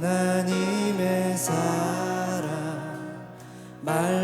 하나님의 사랑 말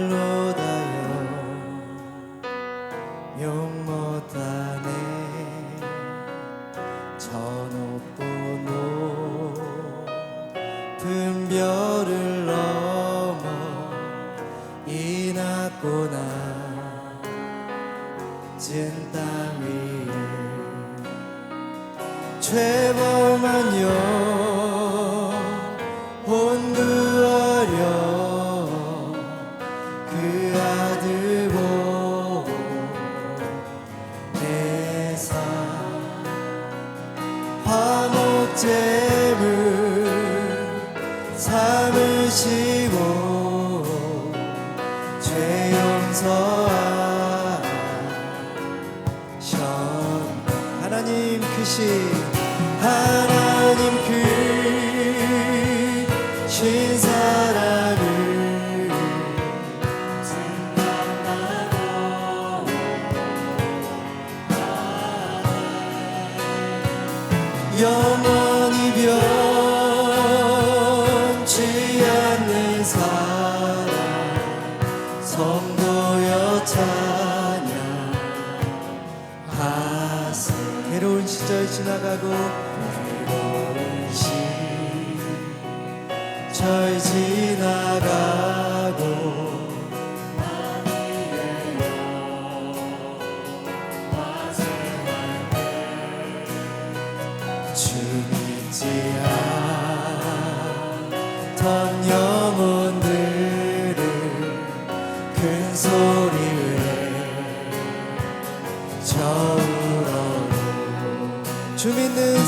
다시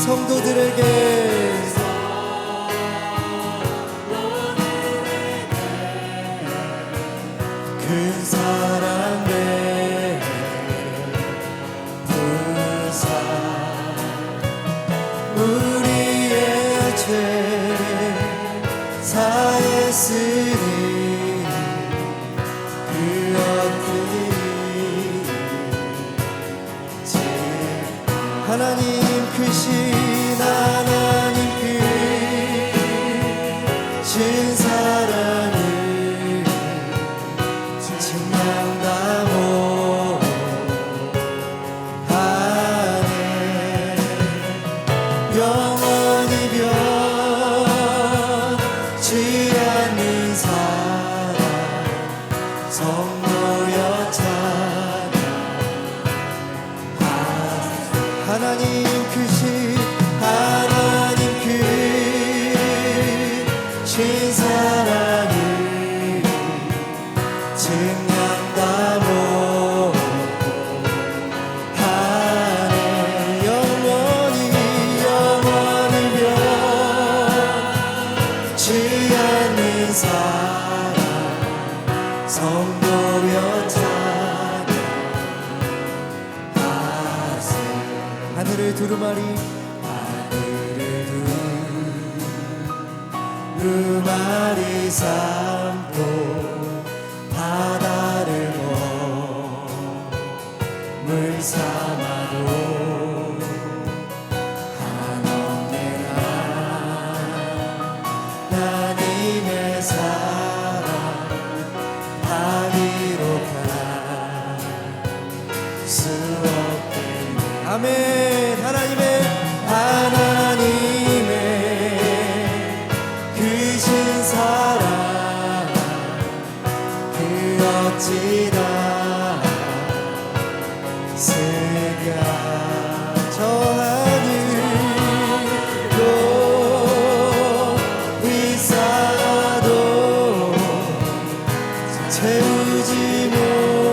성도들에게 그 말이 사 부르지 못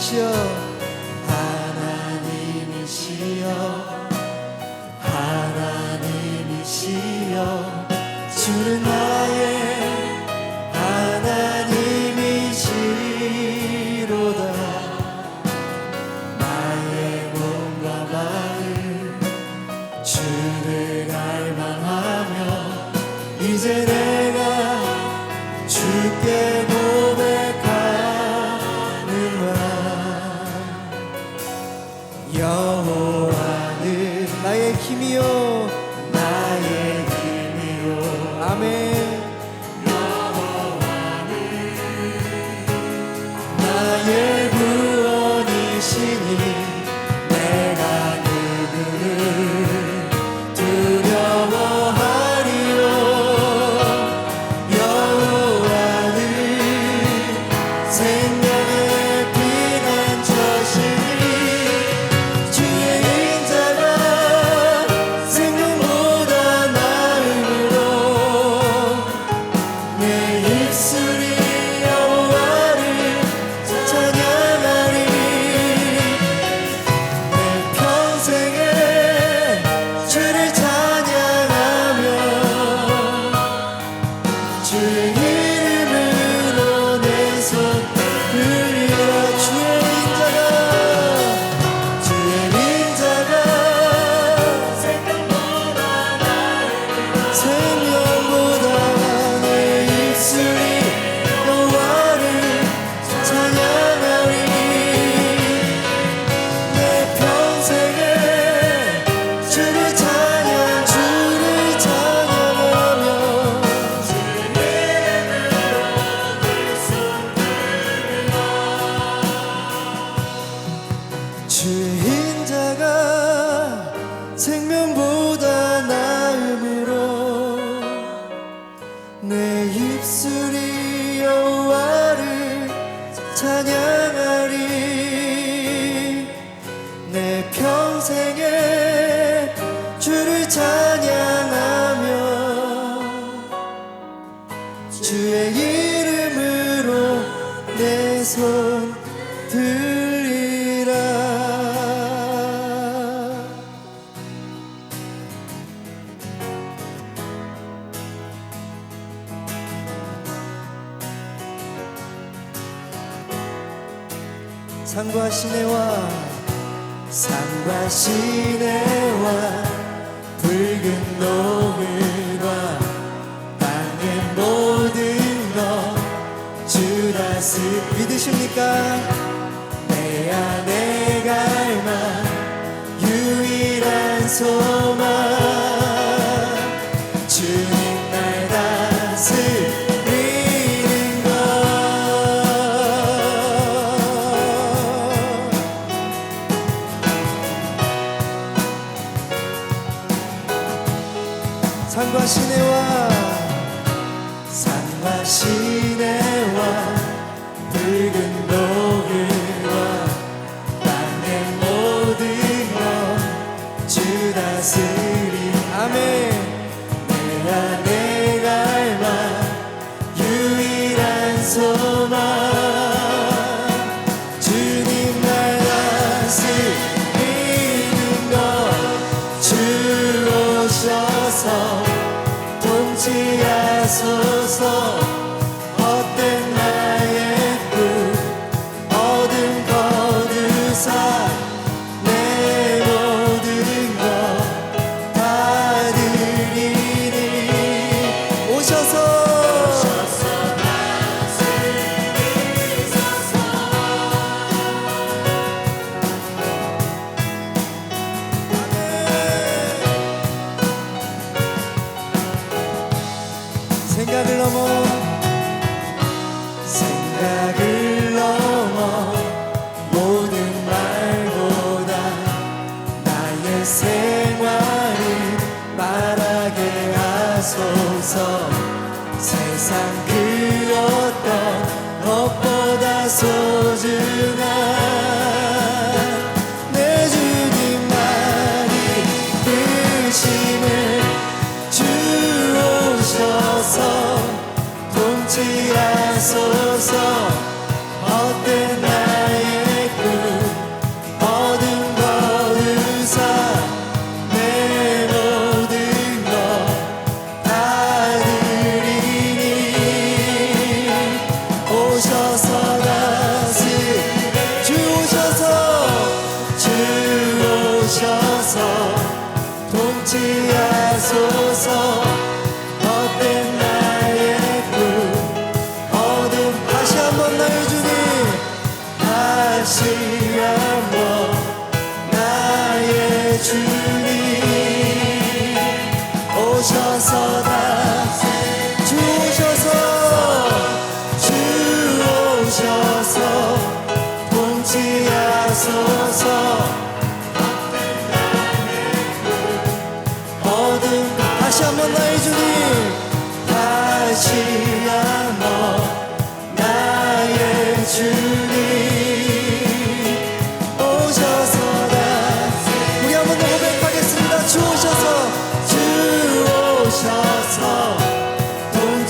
계셔 하나님이시여 하나님이시여 주는 나 산과 시내와 산과 시내와 붉은 노을과 땅의 모든 것주 다스 믿으십니까? 생각을 넘어. 생각을 soul.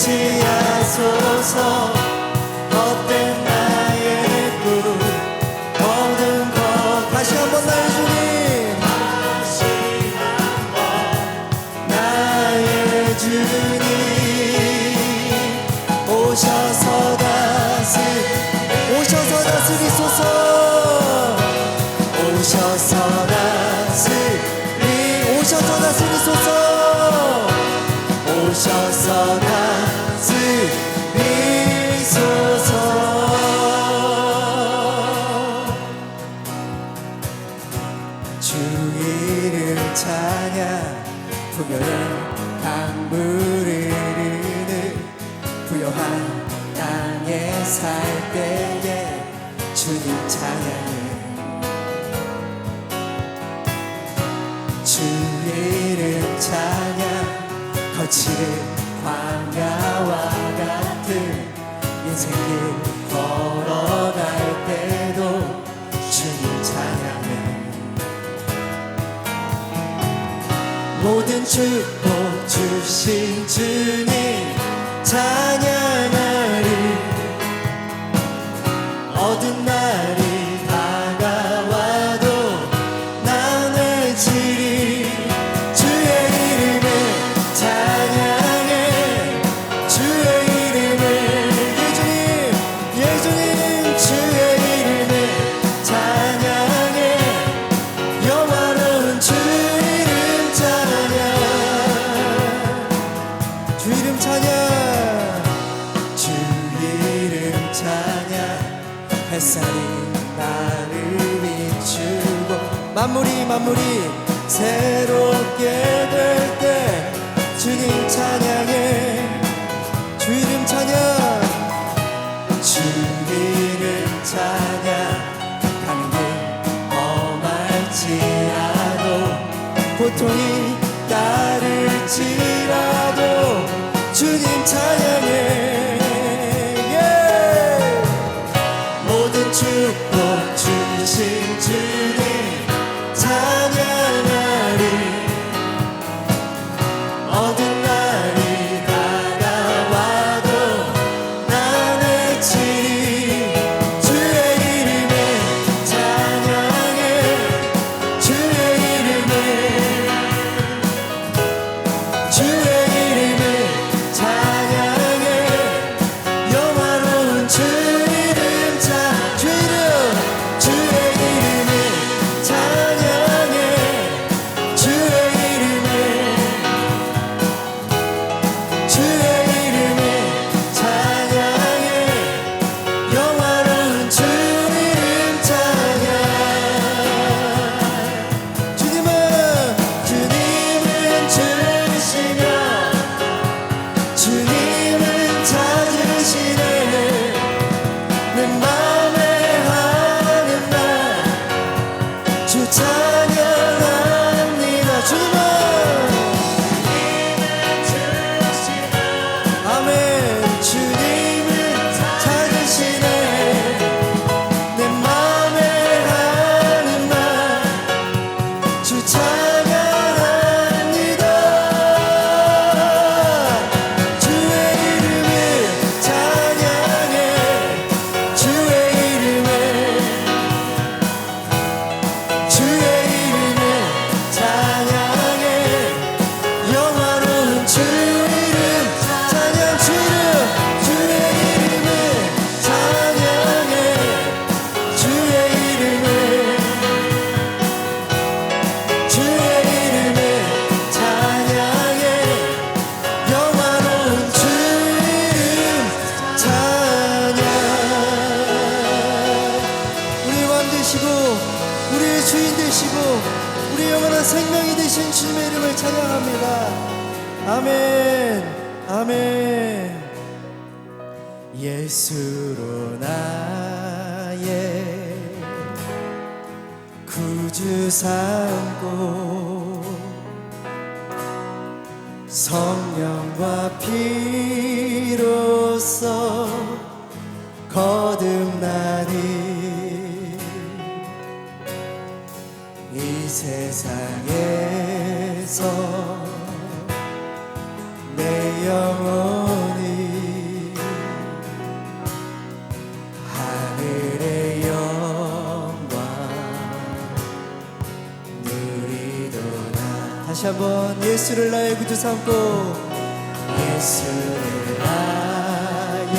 지하소서. 주 이름 찬양 거칠은 광야와 같은 인생길 걸어갈 때도 주님 찬양해. 모든 축복 주신 주님 찬양하리. 어두운 날이 햇살이 나를 비추고 만물이 만물이 새롭게 될 때 주님 찬양해 주 이름 찬양 주 이름 찬양. 가는 게 험할지라도 고통이 따를지라도 주님 찬양해 생명이 되신 주님의 이름을 찬양합니다. 아멘. 아멘. 예수로 나의 구주 삼고 성령과 피로써 거듭나니 세상에서 내 영혼이 하늘의 영광 누리도다. 다시 한번 예수를 나의 구주 삼고 예수를 나의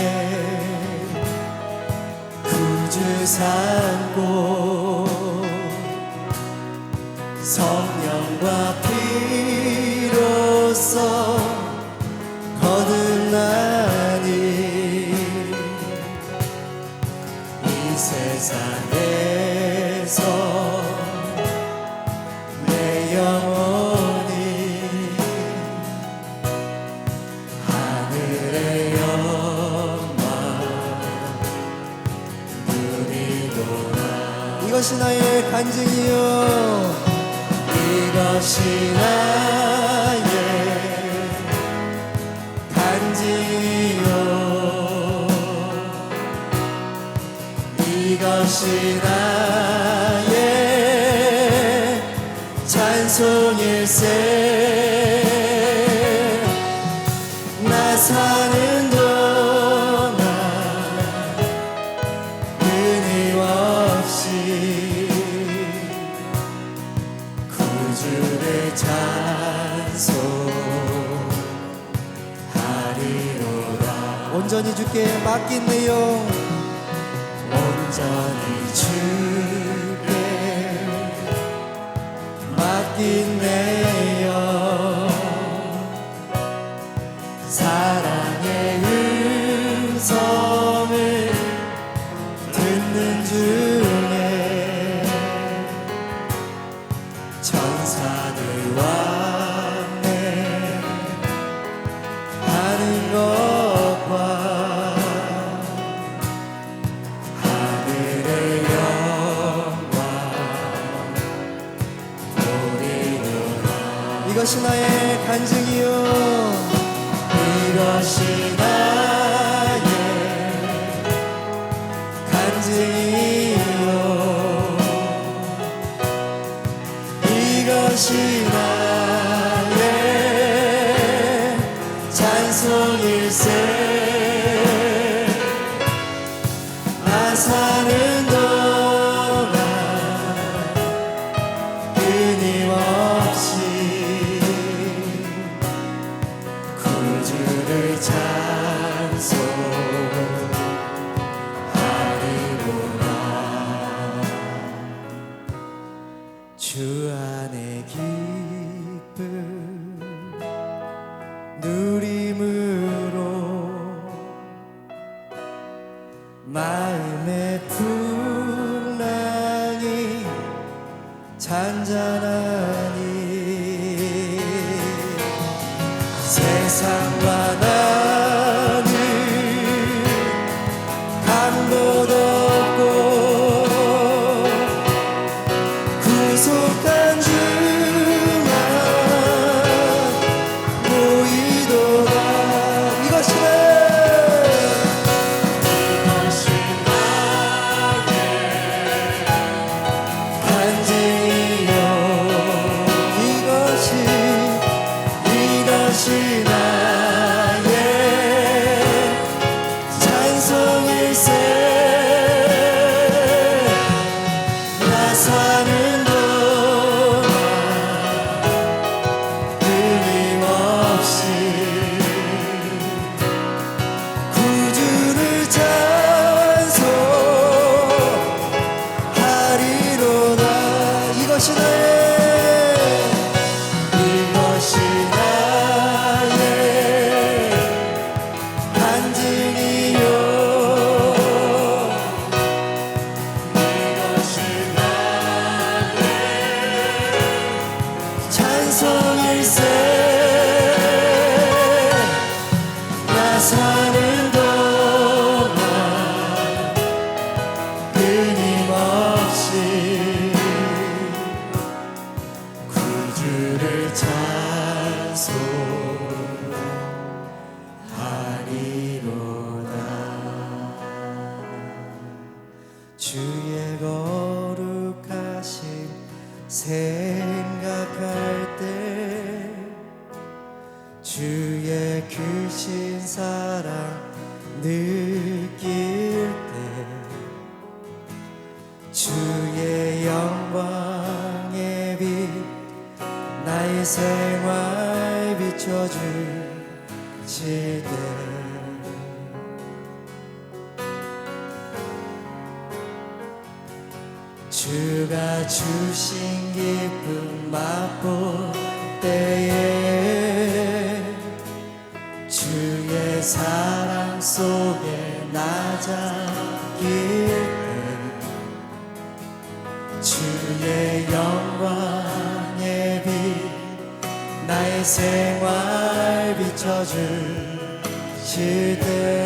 구주 삼고 성령과 피로써 거듭나니 이 세상에서 내 영혼이 하늘의 영광 누리도다 이것이 나의 간증이요 찬송일세. 나 사는 동안 끊임없이 구주를 찬송하리로다. 온전히 주께 맡긴 내용. 온전히 이것이 나의 간증이요 주의 영광의 빛 나의 생활 비춰줄 시대.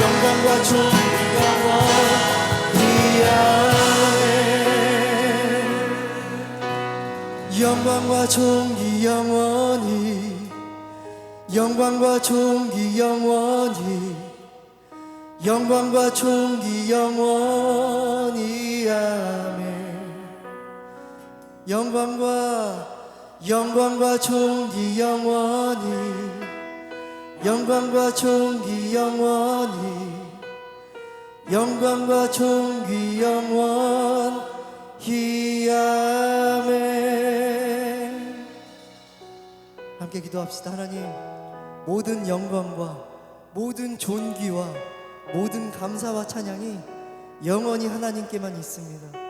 영광과 존귀 영원히 아멘 영광과 존귀 영원히 영광과 존귀 영원히 영광과 존귀 영원히 아멘. 영광과 영광과 존귀 영원히. 영광과 존귀 영원히. 영광과 존귀 영원히. 아멘. 함께 기도합시다. 하나님 모든 영광과 모든 존귀와 모든 감사와 찬양이 영원히 하나님께만 있습니다.